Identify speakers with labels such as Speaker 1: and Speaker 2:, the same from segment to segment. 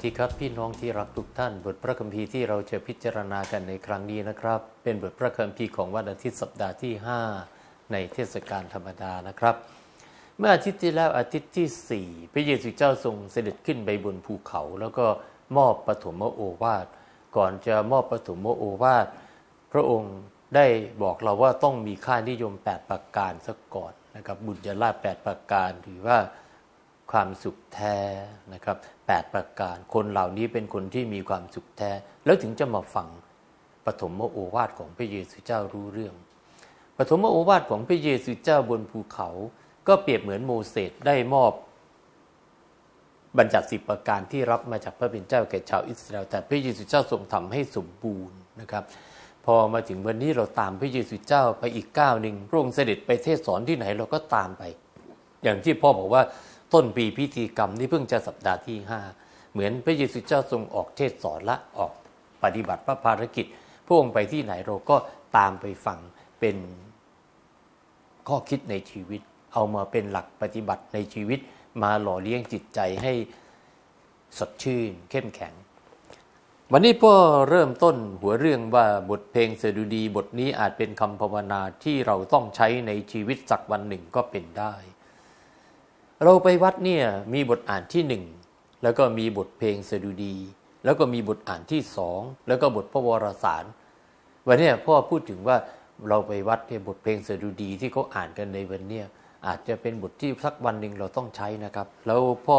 Speaker 1: วัสดีครับพี่น้องที่รักทุกท่าน บทพระคัมภีร์ที่เราจะพิจารณากันในครั้งนี้นะครับ เป็นบทพระคัมภีร์ของวันอาทิตย์สัปดาห์ที่ 5 ในเทศกาลธรรมดานะครับ เมื่ออาทิตย์ที่แล้วอาทิตย์ที่ 4 พระเยซูเจ้าทรงเสด็จขึ้นไปบนภูเขา แล้วก็มอบปฐมโอวาท ก่อนจะมอบปฐมโอวาท พระองค์ได้บอกเราว่าต้องมีค่านิยม 8 ประการซะก่อนนะครับบุญญาลาภ8ประการหรือว่า ความสุขแท้นะครับ8ประการ คนเหล่านี้เป็นคนที่มีความสุขแท้ แล้วถึงจะมาฟังปฐมโอวาทของพระเยซูเจ้ารู้เรื่องปฐมโอวาทของพระเยซูเจ้าบนภูเขา ก็เปรียบเหมือนโมเสสได้มอบ บัญญัติสิบประการที่รับมาจากพระเป็นเจ้าแก่ชาวอิสราเอลแต่พระเยซูเจ้าทรงทำให้สมบูรณ์นะครับ พอมาถึงวันนี้เราตามพระเยซูเจ้าไปอีกก้าวหนึ่งพระองค์เสด็จไปเทศสอนที่ไหนเราก็ตามไป อย่างที่พ่อบอกว่า ต้นปีพิธีกรรมนี่เพิ่งจะสัปดาห์ที่ห้าเหมือนพระเยซูเจ้าทรงออกเทศสอนละออกปฏิบัติพระภารกิจ พระองค์ไปที่ไหนเราก็ตามไปฟังเป็นข้อคิดในชีวิต เอามาเป็นหลักปฏิบัติในชีวิตมาหล่อเลี้ยงจิตใจให้สดชื่น เข้มแข็ง วันนี้พ่อเริ่มต้นหัวเรื่องว่าบทเพลงสดุดีบทนี้อาจเป็นคำภาวนาที่เราต้องใช้ในชีวิตสักวันหนึ่งก็เป็นได้ เราไปวัดเนี่ยมีบทอ่านที่หนึ่งแล้วก็มีบทเพลงสดุดี แล้วก็มีบทอ่านที่สองแล้วก็บทพระวรสาร วันนี้พ่อพูดถึงว่าเราไปวัดเนี่ยบทเพลงสดุดีที่เขาอ่านกันในวันเนี้ยอาจจะเป็นบทที่สักวันหนึ่งเราต้องใช้นะครับ แล้วพ่อ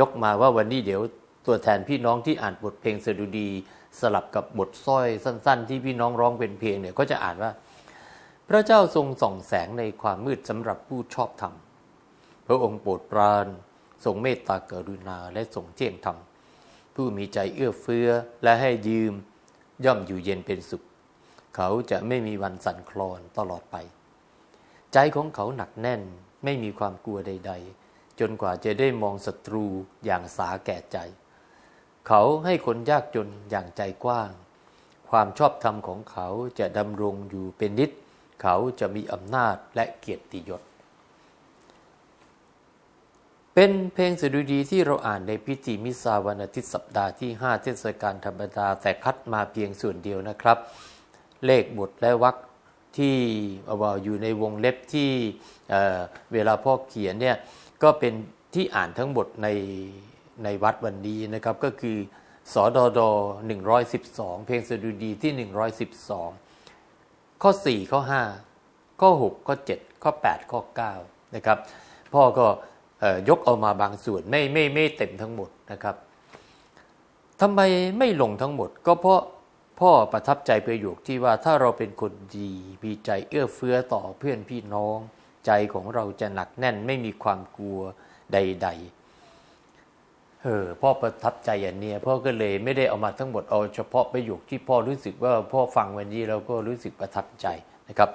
Speaker 1: ยกมาว่าวันนี้เดี๋ยวตัวแทนพี่น้องที่อ่านบทเพลงสดุดี สลับกับบทสร้อยสั้น ๆ ที่พี่น้องร้องเป็นเพลงเนี่ยก็จะอ่านว่า พระเจ้าทรงส่องแสงในความมืดสำหรับผู้ชอบธรรม พระองค์โปรดปรานทรงเมตตากรุณาและทรงเที่ยงธรรม ผู้มีใจเอื้อเฟื้อและให้ยืมย่อมอยู่เย็นเป็นสุข เขาจะไม่มีวันสั่นคลอนตลอดไป ใจของเขาหนักแน่นไม่มีความกลัวใด ๆ จนกว่าจะได้มองศัตรูอย่างสาแก่ใจ เขาให้คนยากจนอย่างใจกว้าง ความชอบธรรมของเขาจะดำรงอยู่เป็นนิด เขาจะมีอำนาจและเกียรติยศ เป็นเพลงสดุดีที่เราอ่านในพิธีมิสาวันอาทิตย์สัปดาห์ที่ 5 เทศกาลธรรมดาแต่คัดมาเพียงส่วนเดียวนะครับ เลขบทและวรรคที่เอาอยู่ในวงเล็บที่เอ่อเวลาพ่อเขียนเนี่ยก็เป็นที่อ่านทั้งหมดในในวัดวันนี้นะครับ ก็คือสอดอดอ112 เพลงสดุดีที่ 112 ข้อ 4 ข้อ 5 ข้อ 6 ข้อ 7 ข้อ 8 ข้อ 9 นะครับ พ่อก็ ยกเอามาบางส่วนไม่ไม่ไม่เต็มทั้งหมดนะครับทำไมไม่ลงทั้งหมด ก็เพราะพ่อประทับใจประโยคที่ว่าถ้าเราเป็นคนดีมีใจเอื้อเฟื้อต่อเพื่อนพี่น้อง ใจของเราจะหนักแน่นไม่มีความกลัวใด ๆ เออพ่อประทับใจอย่างเนี้ยพ่อก็เลยไม่ได้เอามาทั้งหมดเอาเฉพาะประโยคที่พ่อรู้สึกว่าพ่อฟังวันนี้เราก็รู้สึกประทับใจนะครับ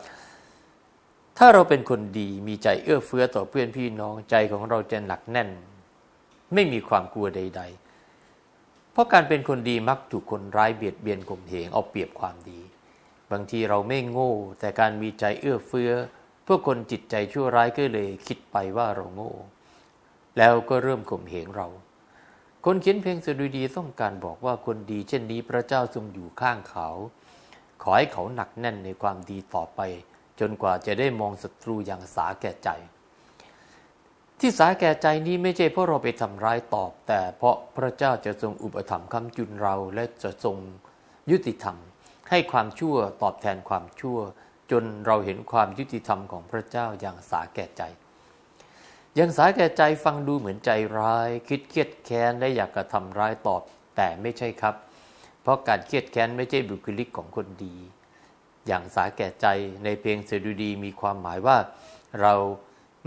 Speaker 1: ถ้าเราเป็นคนดีมีใจเอื้อเฟื้อต่อเพื่อนพี่น้องใจของเราจะหนักแน่น ไม่มีความกลัวใด ๆ เพราะการเป็นคนดีมักถูกคนร้ายเบียดเบียนข่มเหงเอาเปรียบความดี บางทีเราไม่โง่ แต่การมีใจเอื้อเฟื้อพวกคนจิตใจชั่วร้ายก็เลยคิดไปว่าเราโง่ แล้วก็เริ่มข่มเหงเรา คนเขียนเพลงสดุดีต้องการบอกว่าคนดี เช่นนี้พระเจ้าทรงอยู่ข้างเขา ขอให้เขาหนักแน่นในความดีต่อไป จนกว่าจะได้มองศัตรูอย่างสาแก่ใจ ที่สาแก่ใจนี้ไม่ใช่เพราะเราไปทำร้ายตอบ แต่เพราะพระเจ้าจะทรงอุปถัมภ์คำจุนเราและจะทรงยุติธรรม ให้ความชั่วตอบแทนความชั่ว จนเราเห็นความยุติธรรมของพระเจ้าอย่างสาแก่ใจยังสาแก่ใจฟังดูเหมือนใจร้าย คิดเครียดแค้นและอยากกระทำร้ายตอบ แต่ไม่ใช่ครับ เพราะการเครียดแค้นไม่ใช่บุคลิกของคนดี อย่างสาแก่ใจในเพลงเสดุดีมีความหมายว่าเรา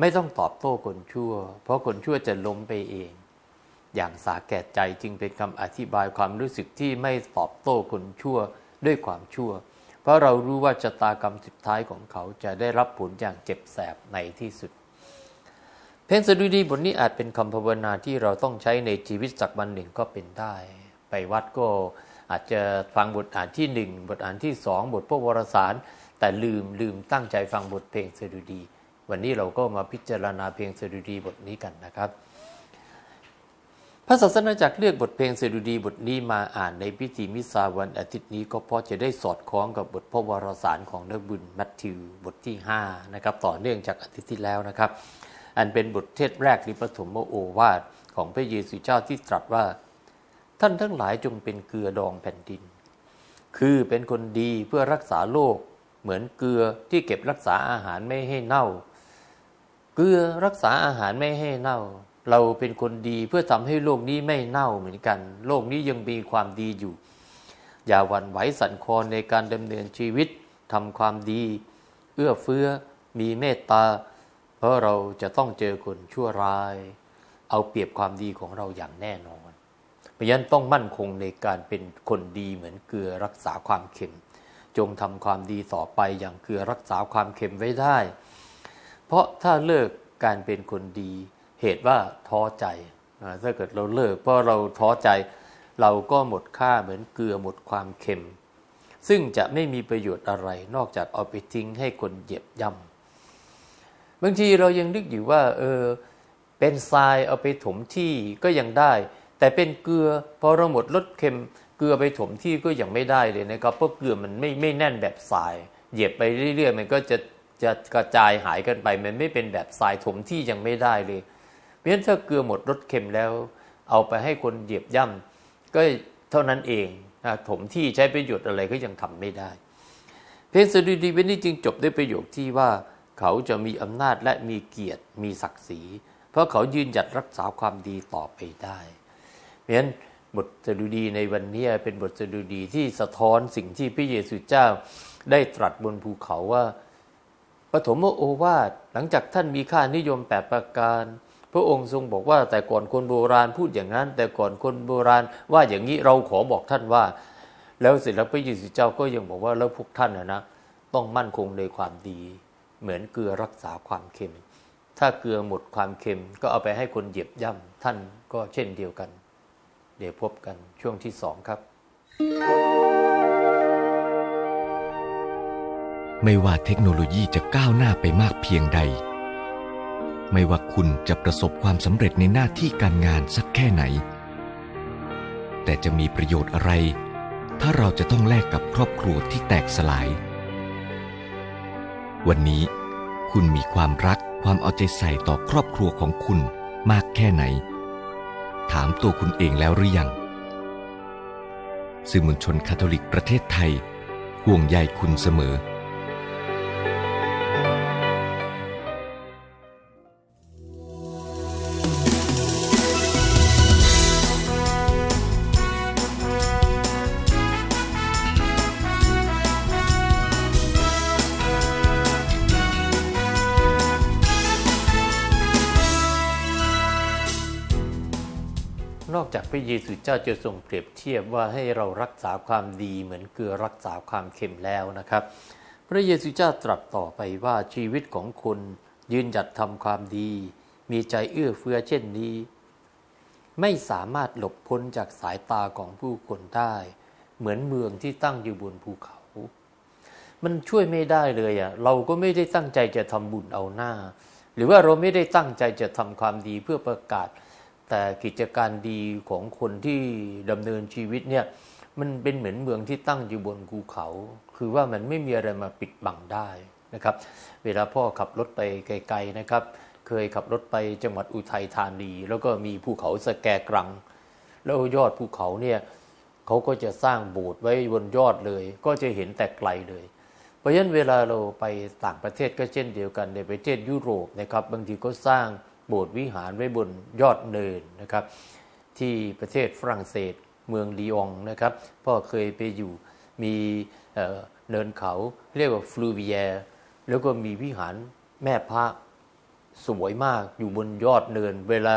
Speaker 1: ไม่ต้องตอบโต้คนชั่ว เพราะคนชั่วจะล้มไปเอง อย่างสาแก่ใจจึงเป็นคำอธิบายความรู้สึกที่ไม่ตอบโต้คนชั่วด้วยความชั่ว เพราะเรารู้ว่าชะตากรรมสุดท้ายของเขาจะได้รับผลอย่างเจ็บแสบในที่สุด เพลงสดุดีบทนี้อาจเป็นคำภาวนาที่เราต้องใช้ในชีวิตสักวันหนึ่งก็เป็นได้ ไปวัดก็ อาจจะฟังบทอ่านที่หนึ่งบทอ่านที่สองบทพระวรสาร แต่ลืมลืมตั้งใจฟังบทเพลงสดุดี วันนี้เราก็มาพิจารณาเพลงสดุดีบทนี้กันนะครับ พระศาสนาจักรเลือกบทเพลงสดุดีบทนี้มาอ่านในพิธีมิสาวันอาทิตย์นี้ก็เพราะจะได้สอดคล้องกับบทพระวรสารของนักบุญมัทธิวบทที่5นะครับต่อเนื่องจากอาทิตย์ที่แล้วนะครับ อันเป็นบทเทศแรกหรือปฐมโอวาทของพระเยซูเจ้าที่ตรัสว่า ท่านทั้งหลายจงเป็นเกลือดองแผ่นดิน คือเป็นคนดีเพื่อรักษาโลก เหมือนเกลือที่เก็บรักษาอาหารไม่ให้เน่า เกลือรักษาอาหารไม่ให้เน่า เราเป็นคนดีเพื่อทำให้โลกนี้ไม่เน่าเหมือนกัน โลกนี้ยังมีความดีอยู่ อย่าหวั่นไหวสั่นคลอนในการดำเนินชีวิตทำความดี เอื้อเฟื้อมีเมตตา เพราะเราจะต้องเจอคนชั่วร้าย เอาเปรียบความดีของเราอย่างแน่นอน ราะฉะนั้นต้องมั่นคงในการเป็นคนดีเหมือนเกลือรักษาความเค็ม จงทำความดีต่อไปอย่างเกลือรักษาความเค็มไว้ได้ เพราะถ้าเลิกการเป็นคนดี เหตุว่าท้อใจถ้าเกิดเราเลิกเพราะเราท้อใจ เราก็หมดค่าเหมือนเกลือหมดความเค็ม ซึ่งจะไม่มีประโยชน์อะไร นอกจากเอาไปทิ้งให้คนเหยียบย่ำบางทีเรายังนึกอยู่ว่า เออเป็นทรายเอาไปถมที่ก็ยังได้ แต่เป็นเกลือพอเราหมดรสเค็มเกลือไปถมที่ก็ยังไม่ได้เลยนะครับเพราะเกลือมันไม่ไม่แน่นแบบทราย เหยียบไปเรื่อยๆ มันก็จะจะกระจายหายกันไป มันไม่เป็นแบบทรายถมที่ยังไม่ได้เลย เพราะฉะนั้นถ้าเกลือหมดรสเค็มแล้ว เอาไปให้คนเหยียบย่ำก็เท่านั้นเองนะถมที่ใช้ประโยชน์อะไรก็ยังทำไม่ได้ เพลงสดุดีเวนนี้จึงจบด้วยประโยคที่ว่าเขาจะมีอำนาจและมีเกียรติมีศักดิ์ศรี เพราะเขายืนหยัดรักษาความดีต่อไปได้ ราะฉะนั้นบทสดุดีในวันนี้เป็นบทสดุดีที่สะท้อนสิ่งที่พระเยซูเจ้าได้ตรัสบนภูเขาว่าปฐมโอวาทหลังจากท่านมีค่านิยมแปดประการ พระองค์ทรงบอกว่าแต่ก่อนคนโบราณพูดอย่างนั้น แต่ก่อนคนโบราณว่าอย่างนี้เราขอบอกท่านว่า แล้วเสร็จแล้วพระเยซูเจ้าก็ยังบอกว่าแล้วพวกท่านนะต้องมั่นคงในความดี เหมือนเกลือรักษาความเค็ม ถ้าเกลือหมดความเค็มก็เอาไปให้คนเหยียบย่ำท่านก็เช่นเดียวกัน เดี๋ยวพบกันช่วงที่สองครับ
Speaker 2: ไม่ว่าเทคโนโลยีจะก้าวหน้าไปมากเพียงใด ไม่ว่าคุณจะประสบความสำเร็จในหน้าที่การงานสักแค่ไหน แต่จะมีประโยชน์อะไร ถ้าเราจะต้องแลกกับครอบครัวที่แตกสลาย วันนี้คุณมีความรักความเอาใจใส่ต่อครอบครัวของคุณมากแค่ไหน ถามตัวคุณเองแล้วหรือยัง สื่อมวลชนคาทอลิกประเทศไทย ห่วงใยคุณเสมอ
Speaker 1: เยซูเจ้าจะทรงเปรียบเทียบว่าให้เรารักษาความดีเหมือนเกลือรักษาความเค็มแล้วนะครับ พระเยซูเจ้าตรัสต่อไปว่าชีวิตของคนยืนหยัดทำความดี มีใจเอื้อเฟื้อเช่นนี้ ไม่สามารถหลบพ้นจากสายตาของผู้คนได้ เหมือนเมืองที่ตั้งอยู่บนภูเขา มันช่วยไม่ได้เลยอะ่ะเราก็ไม่ได้ตั้งใจจะทำบุญเอาหน้า หรือว่าเราไม่ได้ตั้งใจจะทำความดีเพื่อประกาศ แต่กิจการดีของคนที่ดำเนินชีวิตเนี่ยมันเป็นเหมือนเมืองที่ตั้งอยู่บนภูเขา คือว่ามันไม่มีอะไรมาปิดบังได้นะครับ เวลาพ่อขับรถไปไกลๆนะครับ เคยขับรถไปจังหวัดอุทัยธานี แล้วก็มีภูเขาสแกกรัง แล้วยอดภูเขาเนี่ยเขาก็จะสร้างโบสถ์ไว้บนยอดเลย ก็จะเห็นแต่ไกลเลย เพราะฉะนั้นเวลาเราไปต่างประเทศก็เช่นเดียวกันในประเทศยุโรปนะครับบางทีก็สร้าง โบสถ์วิหารไว้บนยอดเนินนะครับ ที่ประเทศฝรั่งเศสเมืองลีองนะครับพ่อเคยไปอยู่มีเเนินเขาเรียกว่าฟลูเวียแล้วก็มีวิหารแม่พระสวยมากอยู่บนยอดเนิน เวลา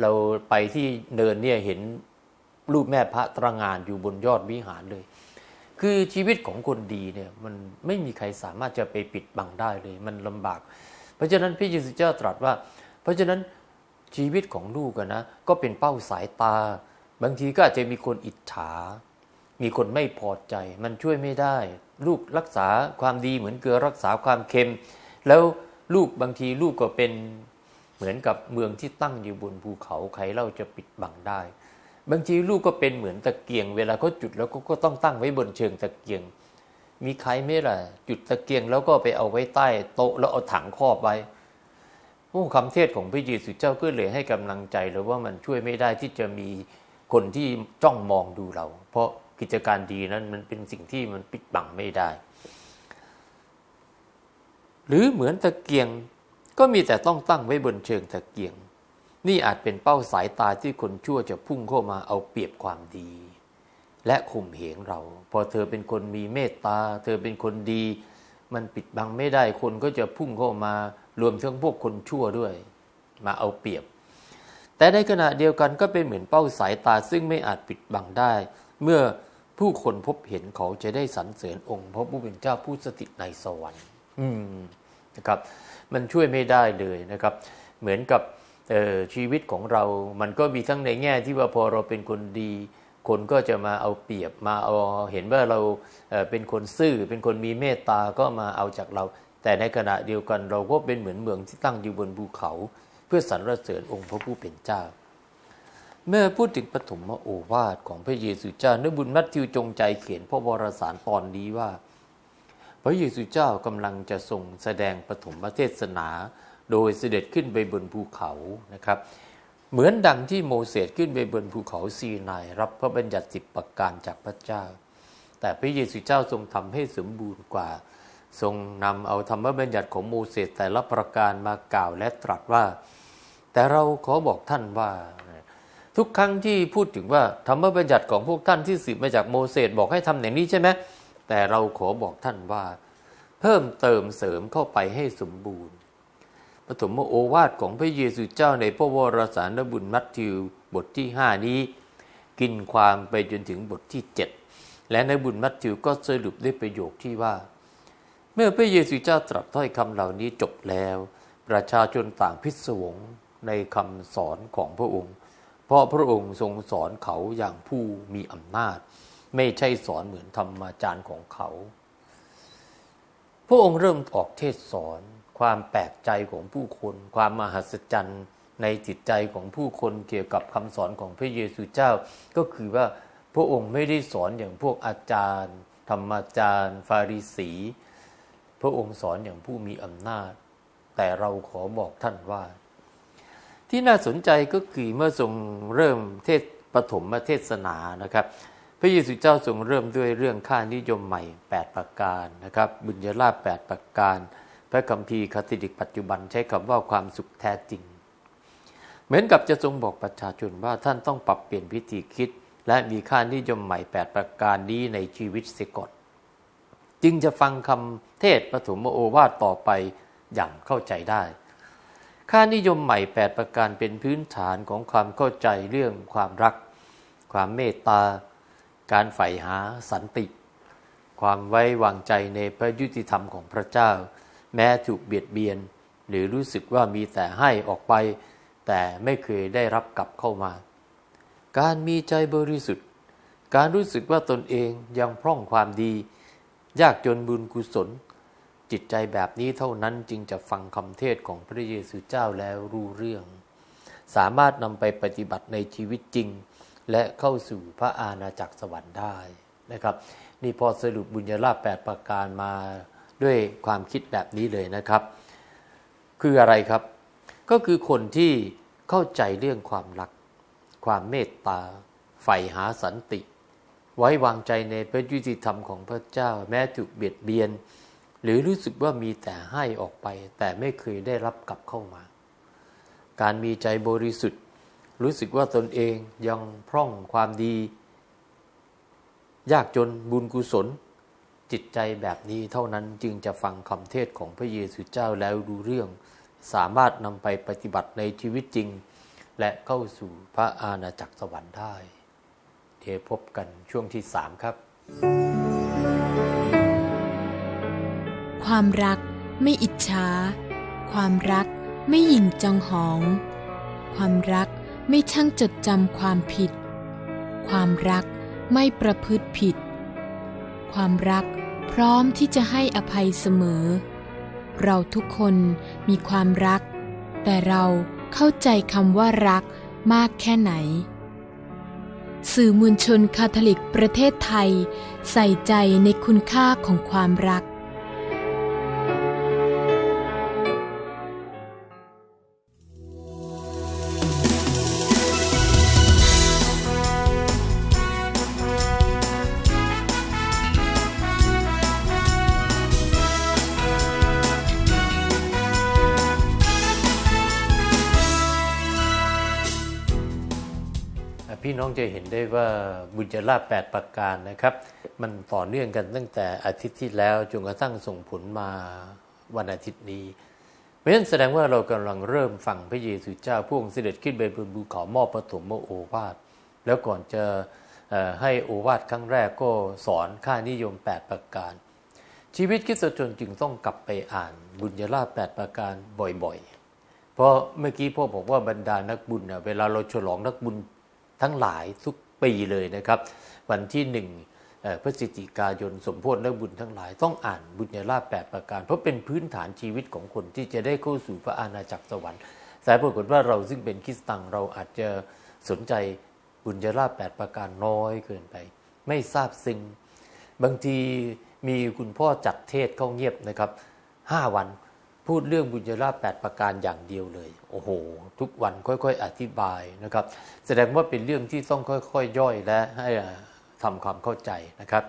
Speaker 1: เราไปที่เนินเนี่ยเห็นรูปแม่พระตระงานอยู่บนยอดวิหารเลย คือชีวิตของคนดีเนี่ยมันไม่มีใครสามารถจะไปปิดบังได้เลย มันลำบาก เพราะฉะนั้นพระเยซูเจ้าตรัสว่า เพราะฉะนั้นชีวิตของลูกนะก็เป็นเป้าสายตา บางทีก็อาจจะมีคนอิจฉา มีคนไม่พอใจ มันช่วยไม่ได้ ลูกรักษาความดีเหมือนเกลือรักษาความเค็ม แล้วลูกบางทีลูกก็เป็นเหมือนกับเมืองที่ตั้งอยู่บนภูเขาใครเล่าจะปิดบังได้ บางทีลูกก็เป็นเหมือนตะเกียง เวลาเขาจุดแล้วก็ต้องตั้งไว้บนเชิงตะเกียง มีใครไหมล่ะ จุดตะเกียงแล้วก็ไปเอาไว้ใต้โต๊ะแล้วเอาถังครอบไว้ โอ้คำเทศของพระเยซูเจ้าก็เลยให้กำลังใจเราว่ามันช่วยไม่ได้ที่จะมีคนที่จ้องมองดูเรา เพราะกิจการดีนั้นมันเป็นสิ่งที่มันปิดบังไม่ได้ หรือเหมือนตะเกียงก็มีแต่ต้องตั้งไว้บนเชิงตะเกียง นี่อาจเป็นเป้าสายตาที่คนชั่วจะพุ่งเข้ามาเอาเปรียบความดี และข่มเหงเรา พอเธอเป็นคนมีเมตตา เธอเป็นคนดี มันปิดบังไม่ได้คนก็จะพุ่งเข้ามา รวมทั้งพวกคนชั่วด้วย มาเอาเปรียบ แต่ในขณะเดียวกันก็เป็นเหมือนเป้าสายตาซึ่งไม่อาจปิดบังได้ เมื่อผู้คนพบเห็นเขาจะได้สรรเสริญองค์พระผู้เป็นเจ้าผู้สถิตในสวรรค์อืมนะครับ มันช่วยไม่ได้เลยนะครับ เหมือนกับชีวิตของเรา มันก็มีทั้งในแง่ที่ว่าพอเราเป็นคนดี คนก็จะมาเอาเปรียบมาเอาเห็นว่าเราเป็นคนซื่อ เป็นคนมีเมตตาก็มาเอาจากเรา แต่ในขณะเดียวกันเราก็เป็นเหมือนเมืองที่ตั้งอยู่บนภูเขา เพื่อสรรเสริญองค์พระผู้เป็นเจ้า เมื่อพูดถึงปฐมโอวาทของพระเยซูเจ้าเนบุญมัทธิวจงใจเขียนพระวรสารตอนนี้ว่า พระเยซูเจ้ากำลังจะทรงแสดงปฐมเทศนา โดยเสด็จขึ้นไปบนภูเขานะครับเหมือนดังที่โมเสสขึ้นไปบนภูเขาซีนาย รับพระบัญญัติสิบประการจากพระเจ้า แต่พระเยซูเจ้าทรงทำให้สมบูรณ์กว่า ทรงนำเอาธรรมบัญญัติของโมเสสแต่ละประการมากล่าวและตรัสว่า แต่เราขอบอกท่านว่า ทุกครั้งที่พูดถึงว่าธรรมบัญญัติของพวกท่านที่สืบมาจากโมเสสบอกให้ทำอย่างนี้ใช่ไหมแต่เราขอบอกท่านว่า เพิ่มเติมเสริมเข้าไปให้สมบูรณ์ปฐมโอวาทของพระเยซูเจ้าในพระวรสารบุญมัทธิวบทที่ห้านี้ กินความไปจนถึงบทที่เจ็ดและในบุญมัทธิวก็สรุปด้วยประโยคที่ว่า เมื่อพระเยซูเจ้าตรัสถ้อยคำเหล่านี้จบแล้ว ประชาชนต่างพิศวงในคำสอนของพระองค์ เพราะพระองค์ทรงสอนเขาอย่างผู้มีอำนาจ ไม่ใช่สอนเหมือนธรรมาจารย์ของเขา พระองค์เริ่มออกเทศสอนความแปลกใจของผู้คน ความมหัศจรรย์ในจิตใจของผู้คนเกี่ยวกับคำสอนของพระเยซูเจ้า ก็คือว่าพระองค์ไม่ได้สอนอย่างพวกอาจารย์ ธรรมาจารย์ ฟาริสี พระองค์สอนอย่างผู้มีอำนาจ แต่เราขอบอกท่านว่า ที่น่าสนใจก็คือเมื่อทรงเริ่มเทศปฐมเทศนานะครับ พระเยซูเจ้าทรงเริ่มด้วยเรื่องค่านิยมใหม่ 8 ประการนะครับ บุญญาลาภ8ประการ พระคัมภีร์คติดิกปัจจุบันใช้คำว่าความสุขแท้จริง เหมือนกับจะทรงบอกประชาชนว่าท่านต้องปรับเปลี่ยนวิธีคิด และมีค่านิยมใหม่ 8 ประการนี้ในชีวิตเสียก่อน จึงจะฟังคำเทศปฐมโอวาทต่อไปอย่างเข้าใจได้ ค่านิยมใหม่ 8 ประการเป็นพื้นฐานของความเข้าใจเรื่องความรัก ความเมตตา การใฝ่หาสันติ ความไว้วางใจในพระยุติธรรมของพระเจ้า แม้ถูกเบียดเบียน หรือรู้สึกว่ามีแต่ให้ออกไป แต่ไม่เคยได้รับกลับเข้ามา การมีใจบริสุทธิ์ การรู้สึกว่าตนเองยังพร่องความดี ยากจนบุญกุศล จิตใจแบบนี้เท่านั้นจึงจะฟังคำเทศของพระเยซูเจ้าแล้วรู้เรื่อง สามารถนำไปปฏิบัติในชีวิตจริง และเข้าสู่พระอาณาจักรสวรรค์ได้นะครับ นี่พอสรุปบุญญาลาภแปดประการมาด้วยความคิดแบบนี้เลยนะครับ คืออะไรครับ ก็คือคนที่เข้าใจเรื่องความรัก ความเมตตาใฝ่หาสันติ ไว้วางใจในพระยุติธรรมของพระเจ้า แม้ถูกเบียดเบียน หรือรู้สึกว่ามีแต่ให้ออกไป แต่ไม่เคยได้รับกลับเข้ามา การมีใจบริสุทธิ์ รู้สึกว่าตนเองยังพร่องความดี ยากจนบุญกุศล จิตใจแบบนี้เท่านั้นจึงจะฟังคำเทศของพระเยซูเจ้าแล้วดูเรื่อง สามารถนำไปปฏิบัติในชีวิตจริง และเข้าสู่พระอาณาจักรสวรรค์ได้ เดี๋ยวพบกันช่วงที่สามครับ
Speaker 3: ความรักไม่อิจฉาความรักไม่หยิ่งจองหอง ความรักไม่ช่างจดจำความผิด ความรักไม่ประพฤติผิด ความรักพร้อมที่จะให้อภัยเสมอ เราทุกคนมีความรัก แต่เราเข้าใจคำว่ารักมากแค่ไหน สื่อมวลชนคาทอลิกประเทศไทย ใส่ใจในคุณค่าของความรัก
Speaker 1: จะเห็นได้ว่าบุญญาลาแปดประการนะครับ มันต่อเนื่องกันตั้งแต่อาทิตย์ที่แล้วจนกระทั่งส่งผลมาวันอาทิตย์นี้เพราะฉะนั้นแสดงว่าเรากำลังเริ่มฟังพระเยซูเจ้าพวงเสด็จขึ้นไปบนภูเขามอบปฐมโอวาทแล้วก่อนจะให้โอวาทครั้งแรกก็สอนค่านิยม 8 ประการ ชีวิตคริสตชนจึงต้องกลับไปอ่านบุญญาลาภแปดประการบ่อยๆ เพราะเมื่อกี้พ่อบอกว่าบรรดานักบุญน่ะเวลาเราฉลองนักบุญ ทั้งหลายทุกปีเลยนะครับ วันที่หนึ่งพฤศจิกายนสมโพธินักบุญทั้งหลายต้องอ่านบุญญาลาภแปดประการ เพราะเป็นพื้นฐานชีวิตของคนที่จะได้เข้าสู่พระอาณาจักรสวรรค์แต่ปรากฏว่าเราซึ่งเป็นคริสตังเราอาจจะสนใจบุญญาลาภแปดประการน้อยเกินไป ไม่ทราบซึ้งบางทีมีคุณพ่อจัดเทศเข้าเงียบนะครับห้าวัน พูดเรื่องบุญญาลาแปดประการอย่างเดียวเลย โอ้โห ทุกวันค่อยๆ อธิบายนะครับ แสดงว่าเป็นเรื่องที่ต้องค่อยๆย่อยและให้ทำความเข้าใจนะครับ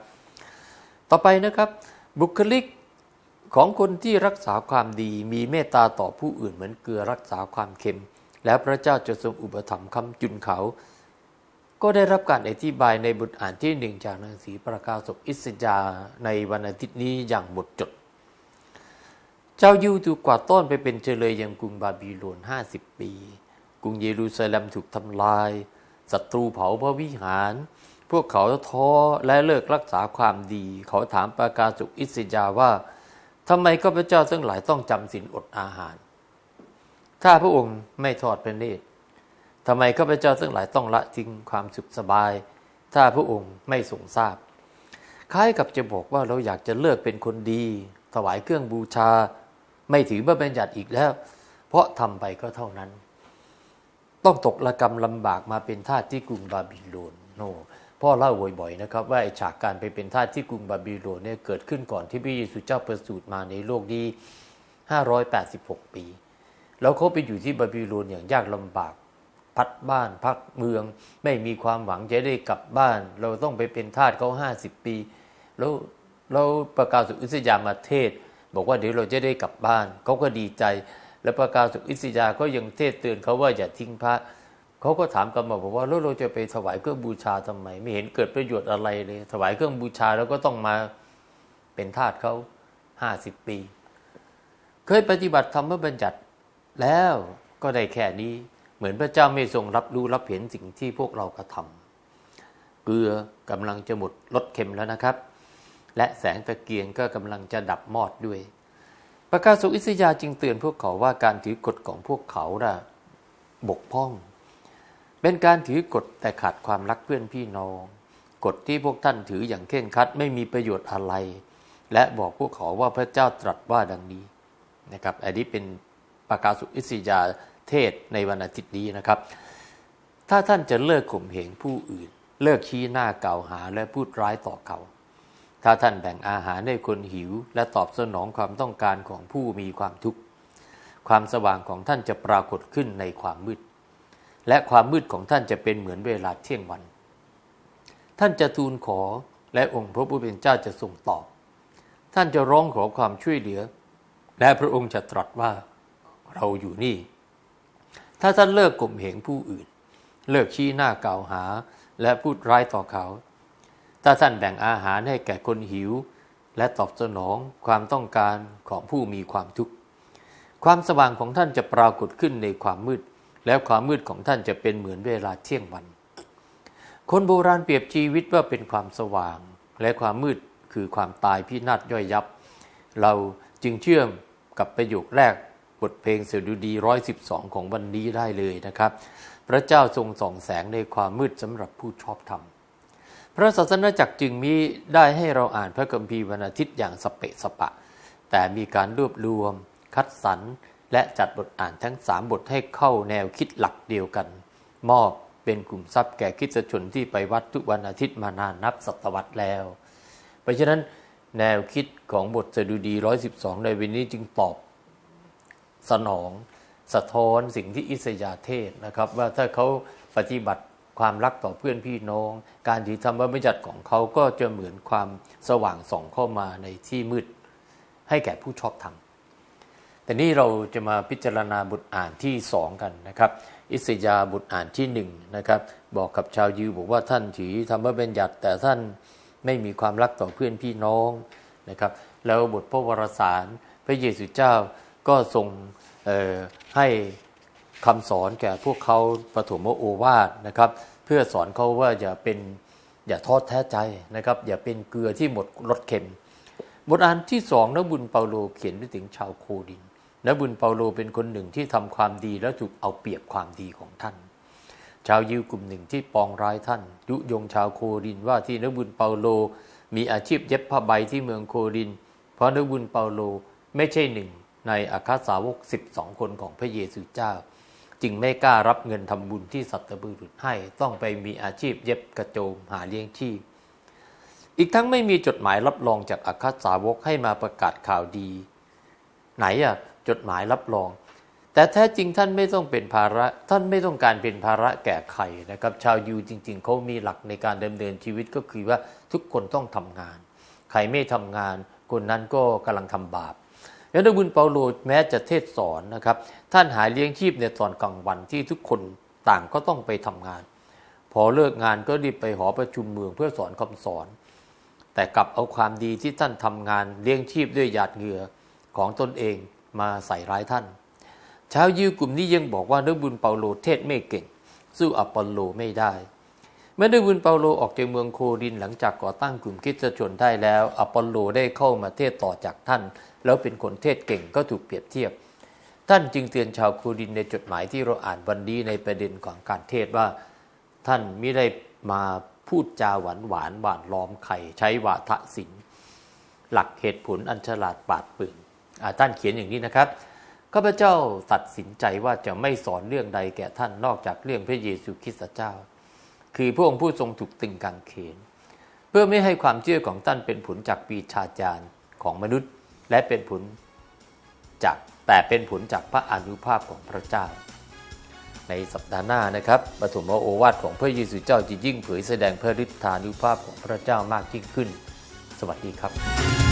Speaker 1: ต่อไปนะครับบุคลิกของคนที่รักษาความดีมีเมตตาต่อผู้อื่นเหมือนเกลือรักษาความเค็ม แล้วพระเจ้าจะทรงอุปถัมภ์คำจุนเขา ก็ได้รับการอธิบายในบทอ่านที่หนึ่งจากหนังสือประกาศกอิสยาในวันอาทิตย์นี้อย่างหมดจด เจ้ายูถูกกวาดต้อนไปเป็นเจเลยยังกรุงบาบิโลนห้าสิบปี กรุงเยรูซาเล็มถูกทำลายศัตรูเผาพระวิหาร พวกเขาท้อและเลิกรักษาความดี เขาถามประกาศกอิสยาว่าทำไมข้าพเจ้าทั้งหลายต้องจำศีลอดอาหาร ถ้าพระองค์ไม่ทอดพระเนตรทำไมข้าพเจ้าทั้งหลายต้องละทิ้งความสุขสบาย ถ้าพระองค์ไม่ทรงทราบ คล้ายกับจะบอกว่าเราอยากจะเลิกเป็นคนดี ถวายเครื่องบูชา ไม่ถือพระบัญญัติอีกแล้ว เพราะทำไปก็เท่านั้น ต้องตกระกรรมลำบากมาเป็นทาสที่กรุงบาบิโลนโนพ่อเล่าบ่อยๆนะครับ ว่าไอ้ฉากการไปเป็นทาสที่กรุงบาบิโลนเนี่ยเกิดขึ้นก่อนที่พระเยซูเจ้าประสูติมาในโลกนี้586 ปี แล้วเขาไปอยู่ที่บาบิโลนอย่างยากลำบากพัดบ้านพักเมือง ไม่มีความหวังจะได้กลับบ้าน เราต้องไปเป็นทาสเขาห้าสิบปี แล้วเราประกาศสุอิสยามาเทศ บอกว่าเดี๋ยวเราจะได้กลับบ้านเขาก็ดีใจ แล้วประกาศสุขอิสยาก็ยังเทศเตือนเขาว่าอย่าทิ้งพระเขาก็ถามกันมาบอกว่าแล้วเราจะไปถวายเครื่องบูชาทำไม ไม่เห็นเกิดประโยชน์อะไรเลย ถวายเครื่องบูชาแล้วก็ต้องมาเป็นทาสเขาห้าสิบปี เคยปฏิบัติธรรมบัญญัติแล้วก็ได้แค่นี้เหมือนพระเจ้าไม่ทรงรับรู้รับเห็นสิ่งที่พวกเรากระทำเกลือกำลังจะหมดลดเค็มแล้วนะครับ และแสงตะเกียงก็กำลังจะดับมอดด้วยประกาศสุอิสยาจึงเตือนพวกเขาว่าการถือกฎของพวกเขาน่ะบกพร่อง เป็นการถือกฎแต่ขาดความรักเพื่อนพี่น้อง กฎที่พวกท่านถืออย่างเคร่งครัดไม่มีประโยชน์อะไร และบอกพวกเขาว่าพระเจ้าตรัสว่าดังนี้นะครับอันนี้เป็นประกาศสุอิสยาเทศในวันอาทิตย์นี้นะครับ ถ้าท่านจะเลิกข่มเหงผู้อื่น เลิกชี้หน้ากล่าวหาและพูดร้ายต่อเขา ถ้าท่านแบ่งอาหารให้คนหิว และตอบสนองความต้องการของผู้มีความทุกข์ ความสว่างของท่านจะปรากฏขึ้นในความมืด และความมืดของท่านจะเป็นเหมือนเวลาเที่ยงวัน ท่านจะทูลขอและองค์พระผู้เป็นเจ้าจะทรงตอบ ท่านจะร้องขอความช่วยเหลือ และพระองค์จะตรัสว่าเราอยู่นี่ ถ้าท่านเลิกข่มเหงผู้อื่น เลิกชี้หน้ากล่าวหาและพูดร้ายต่อเขา ถ้าท่านแบ่งอาหารให้แก่คนหิว และตอบสนองความต้องการของผู้มีความทุกข์ ความสว่างของท่านจะปรากฏขึ้นในความมืด แล้วความมืดของท่านจะเป็นเหมือนเวลาเที่ยงวัน คนโบราณเปรียบชีวิตว่าเป็นความสว่าง และความมืดคือความตายพินาศย่อยยับ เราจึงเชื่อมกับประโยคแรกบทเพลงเสดุดีร้อยสิบสองของวันนี้ได้เลยนะครับ พระเจ้าทรงส่องแสงในความมืดสำหรับผู้ชอบธรรม พระศาสนาจักรจึงมีได้ให้เราอ่านพระคัมภีร์วันอาทิตย์อย่างสเปะสปะ แต่มีการรวบรวม คัดสรรและจัดบทอ่านทั้ง3บทให้เข้าแนวคิดหลักเดียวกัน มอบเป็นกลุ่มทรัพย์แก่คิดชนที่ไปวัดทุกวันอาทิตย์มานานนับศตวรรษแล้ว เพราะฉะนั้นแนวคิดของบทสดุดี 112 ในวันนี้จึงตอบ สนอง สะท้อนสิ่งที่อิสยาเทศน์นะครับ ว่าถ้าเขาปฏิบัติ ความรักต่อเพื่อนพี่น้อง การถือธรรมบัญญัติของเขาก็จะเหมือนความสว่างส่องเข้ามาในที่มืด ให้แก่ผู้ชอบธรรมแต่นี่เราจะมาพิจารณาบทอ่านที่สองกันนะครับ อิสยาห์บทอ่านที่หนึ่งนะครับ บอกกับชาวยิวบอกว่าท่านถือธรรมบัญญัติแต่ท่านไม่มีความรักต่อเพื่อนพี่น้องนะครับ แล้วบทพระวรสารพระเยซูเจ้าก็ทรงให้ คำสอนแก่พวกเขาปฐมโอวาทนะครับ เพื่อสอนเขาว่าอย่าเป็นอย่าทอดแท้ใจนะครับ อย่าเป็นเกลือที่หมดรสเค็ม บทอ่านที่สองนบุญเปาโลเขียนไปถึงชาวโคดินนบุญเปาโลเป็นคนหนึ่งที่ทำความดีแล้วถูกเอาเปรียบความดีของท่าน ชาวยิวกลุ่มหนึ่งที่ปองร้ายท่าน ยุยงชาวโคดินว่าที่นบุญเปาโลมีอาชีพเย็บผ้าใบที่เมืองโคดิน เพราะนบุญเปาโลไม่ใช่หนึ่งในอาคาสาวก 12 คนของพระเยซูเจ้า จึงไม่กล้ารับเงินทำบุญที่สัตบุรุษให้ต้องไปมีอาชีพเย็บกระโจมหาเลี้ยงชีพ อีกทั้งไม่มีจดหมายรับรองจากอาคาสาวกให้มาประกาศข่าวดี ไหนอะจดหมายรับรอง แต่แท้จริงท่านไม่ต้องเป็นภาระ ท่านไม่ต้องการเป็นภาระแก่ใครนะครับ ชาวยิวจริง ๆเขามีหลักในการดำเนินชีวิตก็คือว่าทุกคนต้องทำงาน ใครไม่ทำงาน คนนั้นก็กำลังทำบาป แล้วนบุญเปาโลแม้จะเทศสอนนะครับ ท่านหายเลี้ยงชีพในตอนกลางวันที่ทุกคนต่างก็ต้องไปทำงาน พอเลิกงานก็รีบไปหอประชุมเมืองเพื่อสอนคำสอน แต่กลับเอาความดีที่ท่านทำงานเลี้ยงชีพด้วยหยาดเหงื่อของตนเองมาใส่ร้ายท่าน ชาวยิวกลุ่มนี้ยังบอกว่านื้อบุญเปาโลเทศไม่เก่ง สู้อปอลโลไม่ได้เมื่อนื้อบุญเปาโลออกจากเมืองโครินหลังจากก่อตั้งกลุ่มคริสตชนได้แล้วอปอลโลได้เข้ามาเทศต่อจากท่าน แล้วเป็นคนเทศเก่งก็ถูกเปรียบเทียบ ท่านจึงเตือนชาวโครินในจดหมายที่เราอ่านวันนี้ในประเด็นของการเทศว่า ท่านไม่ได้มาพูดจาหวานหวานหวานล้อมไข่ใช้วาทศิลป์หลักเหตุผลอันฉลาดปาดเปรื่องท่านเขียนอย่างนี้นะครับข้าพเจ้าตัดสินใจว่าจะไม่สอนเรื่องใดแก่ท่านนอกจากเรื่องพระเยซูคริสต์เจ้า คือพระองค์ผู้ทรงถูกตึงกางเขน เพื่อไม่ให้ความเชื่อของท่านเป็นผลจากปีชาจารย์ของมนุษย์ และเป็นผลจากแต่เป็นผลจากพระอนุภาพของพระเจ้า ในสัปดาห์หน้านะครับปฐมโอวาทของพระเยซูเจ้าจะยิ่งเผยแสดงพระฤทธานุภาพของพระเจ้ามากยิ่งขึ้น สวัสดีครับ